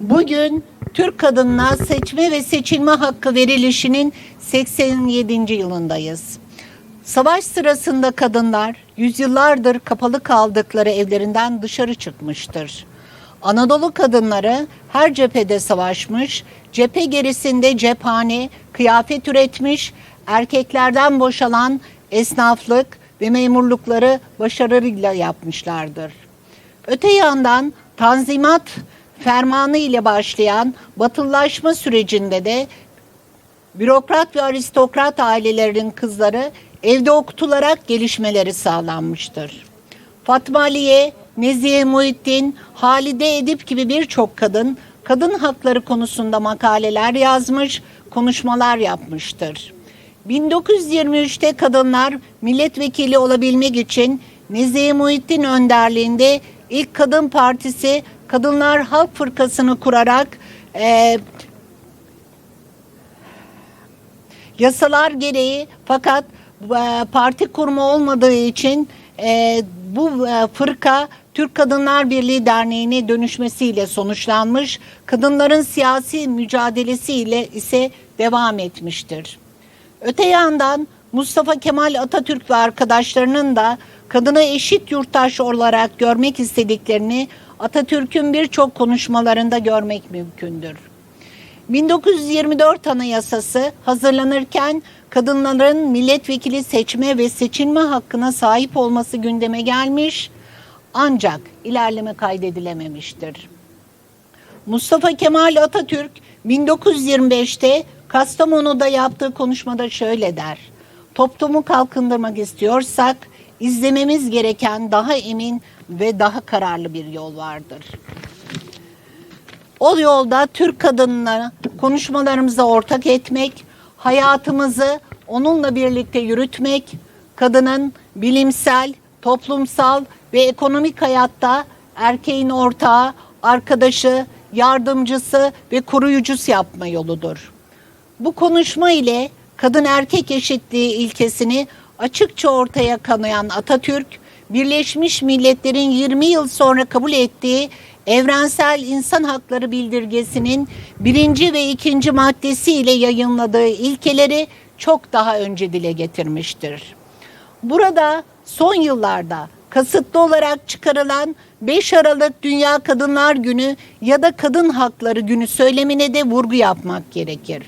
Bugün Türk kadınına seçme ve seçilme hakkı verilişinin 87. yılındayız. Savaş sırasında kadınlar yüzyıllardır kapalı kaldıkları evlerinden dışarı çıkmıştır. Anadolu kadınları her cephede savaşmış, cephe gerisinde cephane, kıyafet üretmiş, erkeklerden boşalan esnaflık ve memurlukları başarıyla yapmışlardır. Öte yandan Tanzimat fermanı ile başlayan batılılaşma sürecinde de bürokrat ve aristokrat ailelerinin kızları evde okutularak gelişmeleri sağlanmıştır. Fatma Aliye, Nezihe Muhittin, Halide Edip gibi birçok kadın kadın hakları konusunda makaleler yazmış, konuşmalar yapmıştır. 1923'te kadınlar milletvekili olabilmek için Nezihe Muhittin önderliğinde ilk kadın partisi Kadınlar Halk Fırkası'nı kurarak e, yasalar gereği fakat e, parti kurma olmadığı için e, bu e, fırka Türk Kadınlar Birliği Derneği'ne dönüşmesiyle sonuçlanmış. Kadınların siyasi mücadelesiyle ise devam etmiştir. Öte yandan Mustafa Kemal Atatürk ve arkadaşlarının da kadını eşit yurttaş olarak görmek istediklerini Atatürk'ün birçok konuşmalarında görmek mümkündür. 1924 Anayasası hazırlanırken kadınların milletvekili seçme ve seçilme hakkına sahip olması gündeme gelmiş ancak ilerleme kaydedilememiştir. Mustafa Kemal Atatürk 1925'te Kastamonu'da yaptığı konuşmada şöyle der. Toplumu kalkındırmak istiyorsak izlememiz gereken daha emin ve daha kararlı bir yol vardır. O yolda Türk kadınına konuşmalarımıza ortak etmek, hayatımızı onunla birlikte yürütmek, kadının bilimsel, toplumsal ve ekonomik hayatta erkeğin ortağı, arkadaşı, yardımcısı ve koruyucusu yapma yoludur. Bu konuşma ile kadın erkek eşitliği ilkesini açıkça ortaya kanayan Atatürk, Birleşmiş Milletler'in 20 yıl sonra kabul ettiği Evrensel İnsan Hakları Bildirgesi'nin birinci ve ikinci maddesi ile yayınladığı ilkeleri çok daha önce dile getirmiştir. Burada son yıllarda kasıtlı olarak çıkarılan 5 Aralık Dünya Kadınlar Günü ya da Kadın Hakları Günü söylemine de vurgu yapmak gerekir.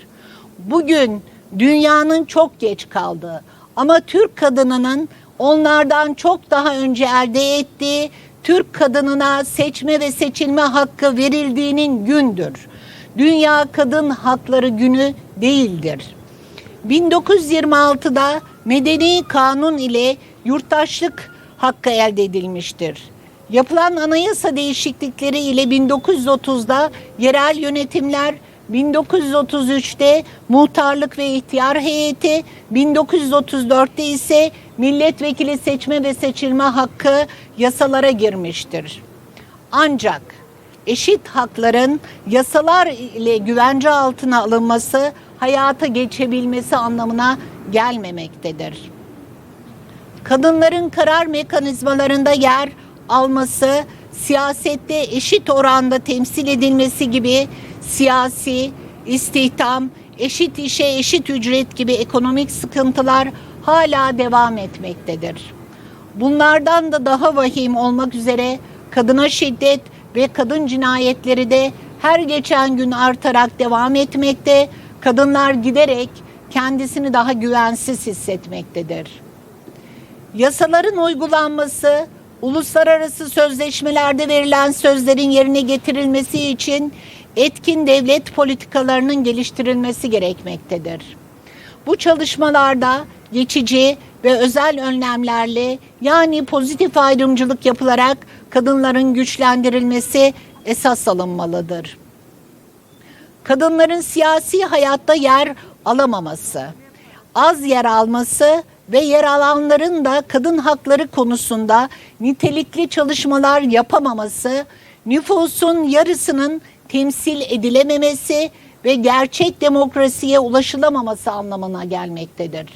Bugün dünyanın çok geç kaldığı ama Türk kadınının onlardan çok daha önce elde ettiği Türk kadınına seçme ve seçilme hakkı verildiğinin gündür. Dünya Kadın Hakları Günü değildir. 1926'da Medeni Kanun ile yurttaşlık hakkı elde edilmiştir. Yapılan anayasa değişiklikleri ile 1930'da yerel yönetimler 1933'te muhtarlık ve ihtiyar heyeti, 1934'te ise milletvekili seçme ve seçilme hakkı yasalara girmiştir. Ancak eşit hakların yasalar ile güvence altına alınması hayata geçebilmesi anlamına gelmemektedir. Kadınların karar mekanizmalarında yer alması, siyasette eşit oranda temsil edilmesi gibi siyasi, istihdam, eşit işe eşit ücret gibi ekonomik sıkıntılar hala devam etmektedir. Bunlardan da daha vahim olmak üzere kadına şiddet ve kadın cinayetleri de her geçen gün artarak devam etmekte, kadınlar giderek kendisini daha güvensiz hissetmektedir. Yasaların uygulanması, uluslararası sözleşmelerde verilen sözlerin yerine getirilmesi için etkin devlet politikalarının geliştirilmesi gerekmektedir. Bu çalışmalarda geçici ve özel önlemlerle yani pozitif ayrımcılık yapılarak kadınların güçlendirilmesi esas alınmalıdır. Kadınların siyasi hayatta yer alamaması, az yer alması ve yer alanların da kadın hakları konusunda nitelikli çalışmalar yapamaması, nüfusun yarısının temsil edilememesi ve gerçek demokrasiye ulaşılamaması anlamına gelmektedir.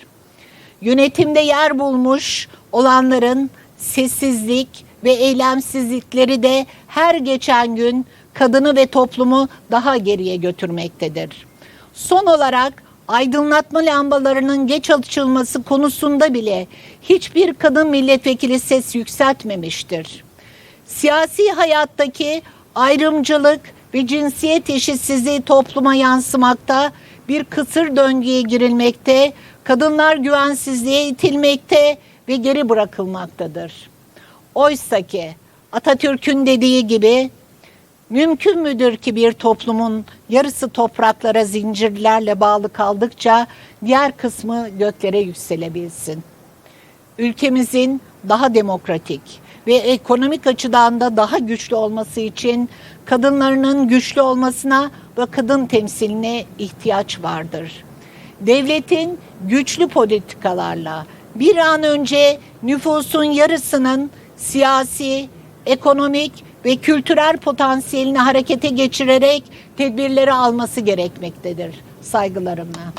Yönetimde yer bulmuş olanların sessizlik ve eylemsizlikleri de her geçen gün kadını ve toplumu daha geriye götürmektedir. Son olarak aydınlatma lambalarının geç açılması konusunda bile hiçbir kadın milletvekili ses yükseltmemiştir. Siyasi hayattaki ayrımcılık ve cinsiyet eşitsizliği topluma yansımakta, bir kısır döngüye girilmekte, kadınlar güvensizliğe itilmekte ve geri bırakılmaktadır. Oysa ki Atatürk'ün dediği gibi Mümkün müdür ki bir toplumun yarısı topraklara zincirlerle bağlı kaldıkça diğer kısmı göklere yükselebilsin? Ülkemizin daha demokratik ve ekonomik açıdan da daha güçlü olması için kadınlarının güçlü olmasına ve kadın temsiline ihtiyaç vardır. Devletin güçlü politikalarla bir an önce nüfusun yarısının siyasi, ekonomik ve kültürel potansiyelini harekete geçirerek tedbirleri alması gerekmektedir. Saygılarımla.